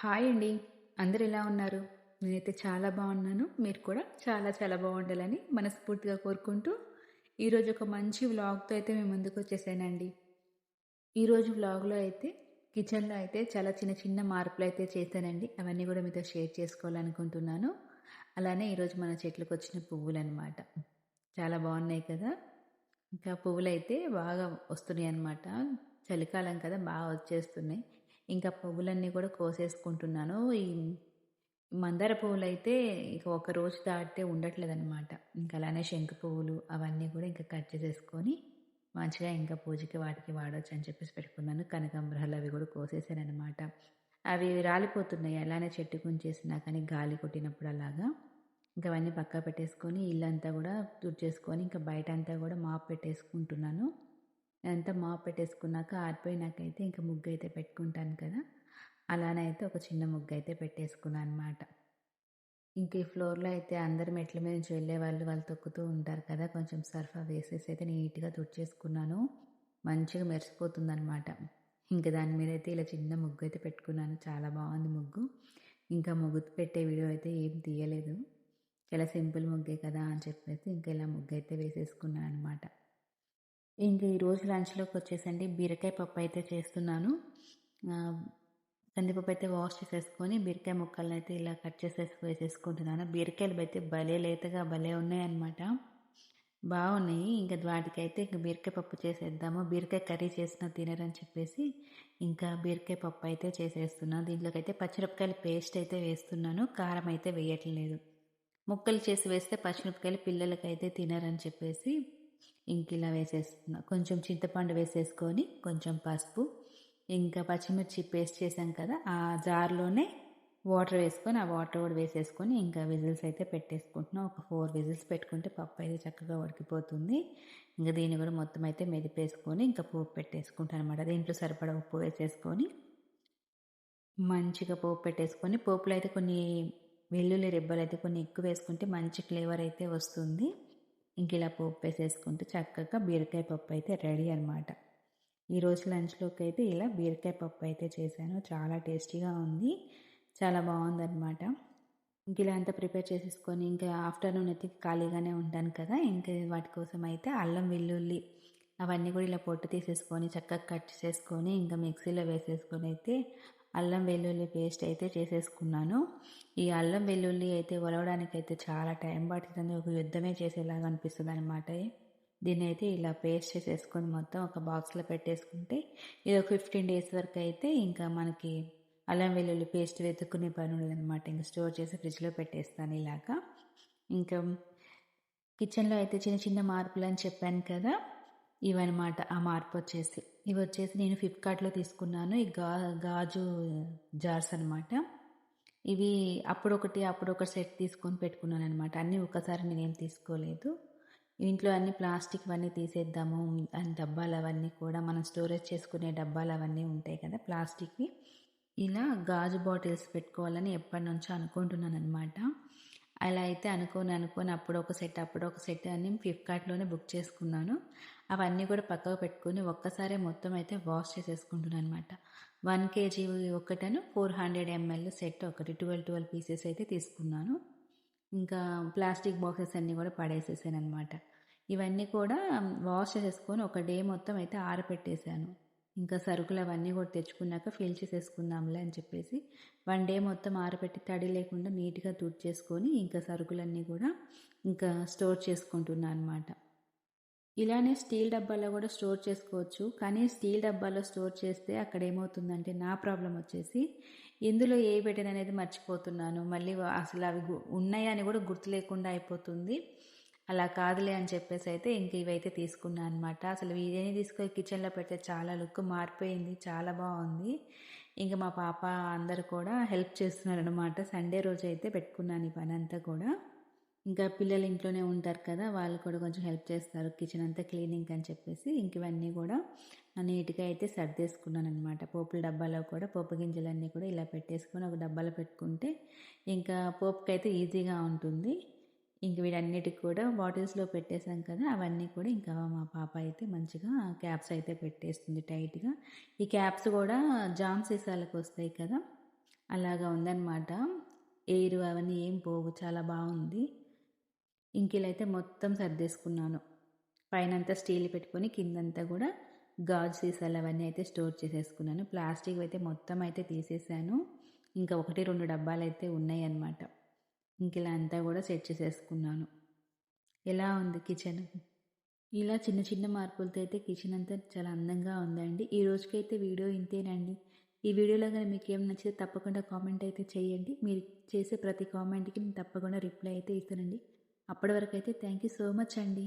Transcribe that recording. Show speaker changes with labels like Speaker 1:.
Speaker 1: Hi అండి. అందరు ఎలా ఉన్నారు? నేనైతే చాలా బాగున్నాను. మీరు కూడా చాలా చాలా బాగుండాలని మనస్ఫూర్తిగా కోరుకుంటూ ఈరోజు ఒక మంచి వ్లాగ్తో అయితే మేము ముందుకు వచ్చేసానండి. ఈరోజు వ్లాగ్లో అయితే కిచెన్లో అయితే చాలా చిన్న చిన్న మార్పులు అయితే చేశానండి. అవన్నీ కూడా మీతో షేర్ చేసుకోవాలనుకుంటున్నాను. అలానే ఈరోజు మన చెట్లకు వచ్చిన పువ్వులు అనమాట చాలా బాగున్నాయి కదా? ఇంకా పువ్వులు అయితే బాగా వస్తున్నాయి అనమాట చలికాలం కదా బాగా వచ్చేస్తున్నాయి. ఇంకా పువ్వులన్నీ కూడా కోసేసుకుంటున్నాను. ఈ మందార పువ్వులు అయితే ఇక ఒక రోజు దాటితే ఉండట్లేదు అనమాట ఇంకా అలానే శంకు పువ్వులు అవన్నీ కూడా ఇంకా కట్ చేసేసుకొని మంచిగా ఇంకా పూజకి వాటికి వాడవచ్చు అని చెప్పేసి పెట్టుకున్నాను. కనకాంబరాలు అవి కూడా కోసేసాను అనమాట అవి రాలిపోతున్నాయి. అలానే చెట్టు గుంచేసినా కానీ గాలి కొట్టినప్పుడు అలాగా. ఇంకా అవన్నీ పక్క పెట్టేసుకొని ఇల్లంతా కూడా తుడిచేసుకొని ఇంకా బయట అంతా కూడా మాప్ పెట్టేసుకుంటున్నాను. అంతా మాప్ పెట్టేసుకున్నాక ఆరిపోయినాకైతే ఇంకా ముగ్గు అయితే పెట్టుకుంటాను కదా. అలానే అయితే ఒక చిన్న ముగ్గు అయితే పెట్టేసుకున్నాను అనమాట ఇంక ఈ ఫ్లోర్లో అయితే అందరు మెట్ల మీద నుంచి వెళ్ళే వాళ్ళు వాళ్ళు తొక్కుతూ ఉంటారు కదా. కొంచెం సర్ఫా వేసేసి అయితే నీట్గా తుడిచేసుకున్నాను. మంచిగా మెరిసిపోతుంది అనమాట ఇంకా దాని మీద అయితే ఇలా చిన్న ముగ్గు అయితే పెట్టుకున్నాను. చాలా బాగుంది ముగ్గు. ఇంకా ముగ్గు పెట్టే వీడియో అయితే ఏం తీయలేదు. చాలా సింపుల్ ముగ్గే కదా అని చెప్పేసి ఇంకా ఇలా ముగ్గు అయితే వేసేసుకున్నాను అనమాట ఇంక ఈరోజు లంచ్లోకి వచ్చేసండి. బీరకాయ పప్పు అయితే చేస్తున్నాను. కందిపప్పు అయితే వాష్ చేసేసుకొని బీరకాయ ముక్కలను అయితే ఇలా కట్ చేసేసి వేసేసుకుంటున్నాను. బీరకాయలు అయితే భలే లేతగా భలే ఉన్నాయన్నమాట. బాగున్నాయి. ఇంకా వాటికైతే ఇంకా బీరకాయ పప్పు చేసేద్దాము. బీరకాయ కర్రీ చేసిన తినరని చెప్పేసి ఇంకా బీరకాయ పప్పు అయితే చేసేస్తున్నాను. దీంట్లోకి అయితే పచ్చిమిరపకాయల పేస్ట్ అయితే వేస్తున్నాను. కారం అయితే వేయట్లేదు. ముక్కలు చేసి వేస్తే పచ్చిమిరపకాయలు పిల్లలకైతే తినరని చెప్పేసి ఇంక ఇలా వేసేసుకున్నా కొంచెం చింతపండు వేసేసుకొని కొంచెం పసుపు ఇంకా పచ్చిమిర్చి పేస్ట్ చేసాం కదా ఆ జార్లోనే వాటర్ వేసుకొని ఆ వాటర్ కూడా వేసేసుకొని ఇంకా విజిల్స్ అయితే పెట్టేసుకుంటున్నాం. ఒక ఫోర్ విజిల్స్ పెట్టుకుంటే పప్పు అయితే చక్కగా ఉడికిపోతుంది. ఇంకా దీన్ని కూడా మొత్తం అయితే మెదిపేసుకొని ఇంకా పోపు పెట్టేసుకుంటాను అనమాట దీంట్లో సరిపడా ఉప్పు వేసేసుకొని మంచిగా పోపు పెట్టేసుకొని పోపులో అయితే కొన్ని వెల్లుల్లి రెబ్బలు అయితే కొన్ని ఎక్కువ వేసుకుంటే మంచి ఫ్లేవర్ అయితే వస్తుంది. ఇంక ఇలా పప్పు వేసేసుకుంటే చక్కగా బీరకాయ పప్పు అయితే రెడీ అనమాట ఈరోజు లంచ్లోకి అయితే ఇలా బీరకాయ పప్పు అయితే చేశాను. చాలా టేస్టీగా ఉంది. చాలా బాగుందన్నమాట. ఇంక ఇలా అంతా ప్రిపేర్ చేసేసుకొని ఇంకా ఆఫ్టర్నూన్ అయితే ఖాళీగానే ఉంటాను కదా ఇంకా వాటి కోసం అయితే అల్లం వెల్లుల్లి అవన్నీ కూడా ఇలా పొట్టు తీసేసుకొని చక్కగా కట్ చేసుకొని ఇంకా మిక్సీలో వేసేసుకొని అయితే అల్లం వెల్లుల్లి పేస్ట్ అయితే చేసేసుకున్నాను. ఈ అల్లం వెల్లుల్లి అయితే ఒలవడానికి అయితే చాలా టైం పడుతుంది. ఒక యుద్ధమే చేసేలాగా అనిపిస్తుంది అనమాట దీన్ని అయితే ఇలా పేస్ట్ చేసేసుకొని మొత్తం ఒక బాక్స్లో పెట్టేసుకుంటే ఇది ఒక ఫిఫ్టీన్ డేస్ వరకు అయితే ఇంకా మనకి అల్లం వెల్లుల్లి పేస్ట్ వెతుక్కునే పని ఉండదన్నమాట. ఇంకా స్టోర్ చేసి ఫ్రిడ్జ్లో పెట్టేస్తాను ఇలాగా. ఇంకా కిచెన్లో అయితే చిన్న చిన్న మార్పులు అని చెప్పాను కదా. ఇవన్నమాట ఆ మార్పు వచ్చేసి. ఇవి వచ్చేసి నేను ఫ్లిప్కార్ట్లో తీసుకున్నాను. ఈ గా గాజు జార్స్ అనమాట ఇవి అప్పుడొకటి అప్పుడొక సెట్ తీసుకొని పెట్టుకున్నాను అనమాట అన్నీ ఒకసారి నేనేం తీసుకోలేదు. ఇంట్లో అన్ని ప్లాస్టిక్ అవన్నీ తీసేద్దాము అని డబ్బాలు అవన్నీ కూడా మనం స్టోరేజ్ చేసుకునే డబ్బాలు అవన్నీ ఉంటాయి కదా ప్లాస్టిక్వి. ఇలా గాజు బాటిల్స్ పెట్టుకోవాలని ఎప్పటి నుంచో అనుకుంటున్నాను అనమాట అలా అయితే అనుకోని అనుకోని అప్పుడు ఒక సెట్ అప్పుడు ఒక సెట్ అని ఫ్లిప్కార్ట్లోనే బుక్ చేసుకున్నాను. అవన్నీ కూడా పక్కకు పెట్టుకుని ఒక్కసారే మొత్తం అయితే వాష్ చేసేసుకుంటున్నాను అనమాట వన్ కేజీ ఒకటను ఫోర్ హండ్రెడ్ ఎంఎల్ సెట్ ఒకటి ట్వెల్వ్ ట్వెల్వ్ పీసెస్ అయితే తీసుకున్నాను. ఇంకా ప్లాస్టిక్ బాక్సెస్ అన్నీ కూడా పడేసేసాను అనమాట ఇవన్నీ కూడా వాష్ చేసేసుకొని ఒక డే మొత్తం అయితే ఆరపెట్టేశాను ఇంకా సరుకులు అవన్నీ కూడా తెచ్చుకున్నాక ఫిల్ చేసేసుకుందాంలే అని చెప్పేసి వన్ డే మొత్తం ఆరబెట్టి తడి లేకుండా నీట్గా తుడిచేసుకొని ఇంకా సరుకులన్నీ కూడా ఇంకా స్టోర్ చేసుకుంటున్నా అనమాట ఇలానే స్టీల్ డబ్బాలో కూడా స్టోర్ చేసుకోవచ్చు. కానీ స్టీల్ డబ్బాలో స్టోర్ చేస్తే అక్కడ ఏమవుతుందంటే నా ప్రాబ్లం వచ్చేసి ఎందులో ఏ పెట్టిన అనేది మర్చిపోతున్నాను. మళ్ళీ అసలు అవి ఉన్నాయని కూడా గుర్తు లేకుండా అయిపోతుంది. అలా కాదులే అని చెప్పేసి అయితే ఇంక ఇవైతే తీసుకున్నాను అనమాట అసలు ఇదేని తీసుకొని కిచెన్లో పెడితే చాలా లుక్ మారిపోయింది చాలా బాగుంది. ఇంకా మా పాప అందరు కూడా హెల్ప్ చేస్తున్నారు అనమాట సండే రోజు అయితే పెట్టుకున్నాను ఈ పని అంతా కూడా. ఇంకా పిల్లలు ఇంట్లోనే ఉంటారు కదా వాళ్ళు కూడా కొంచెం హెల్ప్ చేస్తారు కిచెన్ అంతా క్లీనింగ్ అని చెప్పేసి ఇంక ఇవన్నీ కూడా నీట్గా అయితే సర్దేసుకున్నాను అనమాట పోపుల డబ్బాలో కూడా పోపు గింజలన్నీ కూడా ఇలా పెట్టేసుకొని ఒక డబ్బాలో పెట్టుకుంటే ఇంకా పోపుకైతే ఈజీగా ఉంటుంది. ఇంక వీటన్నిటికి కూడా బాటిల్స్లో పెట్టేసాం కదా! అవన్నీ కూడా ఇంకా మా పాప అయితే మంచిగా క్యాప్స్ అయితే పెట్టేస్తుంది టైట్గా. ఈ క్యాప్స్ కూడా జామ్ సీసాలకు వస్తాయి కదా! అలాగా ఉందన్నమాట. ఎయిర్ అవన్నీ ఏం పోవు చాలా బాగుంది. ఇంకిలైతే మొత్తం సర్దేసుకున్నాను. పైనంతా స్టీల్ పెట్టుకొని కిందంతా కూడా గాజు సీసాలు అవన్నీ అయితే స్టోర్ చేసేసుకున్నాను. ప్లాస్టిక్ అయితే మొత్తం అయితే తీసేసాను. ఇంకా ఒకటి రెండు డబ్బాలు అయితే ఉన్నాయి అన్నమాట ఇంక ఇలా అంతా కూడా సెట్ చేసేసుకున్నాను. ఎలా ఉంది కిచెన్? ఇలా చిన్న చిన్న మార్పులతో అయితే కిచెన్ అంతా చాలా అందంగా ఉందండి. ఈ రోజుకైతే వీడియో ఇంతేనండి. ఈ వీడియోలో కానీ మీకు ఏం నచ్చితే తప్పకుండా కామెంట్ అయితే చేయండి. మీరు చేసే ప్రతి కామెంట్కి నేను తప్పకుండా రిప్లై అయితే ఇస్తానండి. అప్పటి వరకు అయితే థ్యాంక్ యూ సో మచ్ అండి.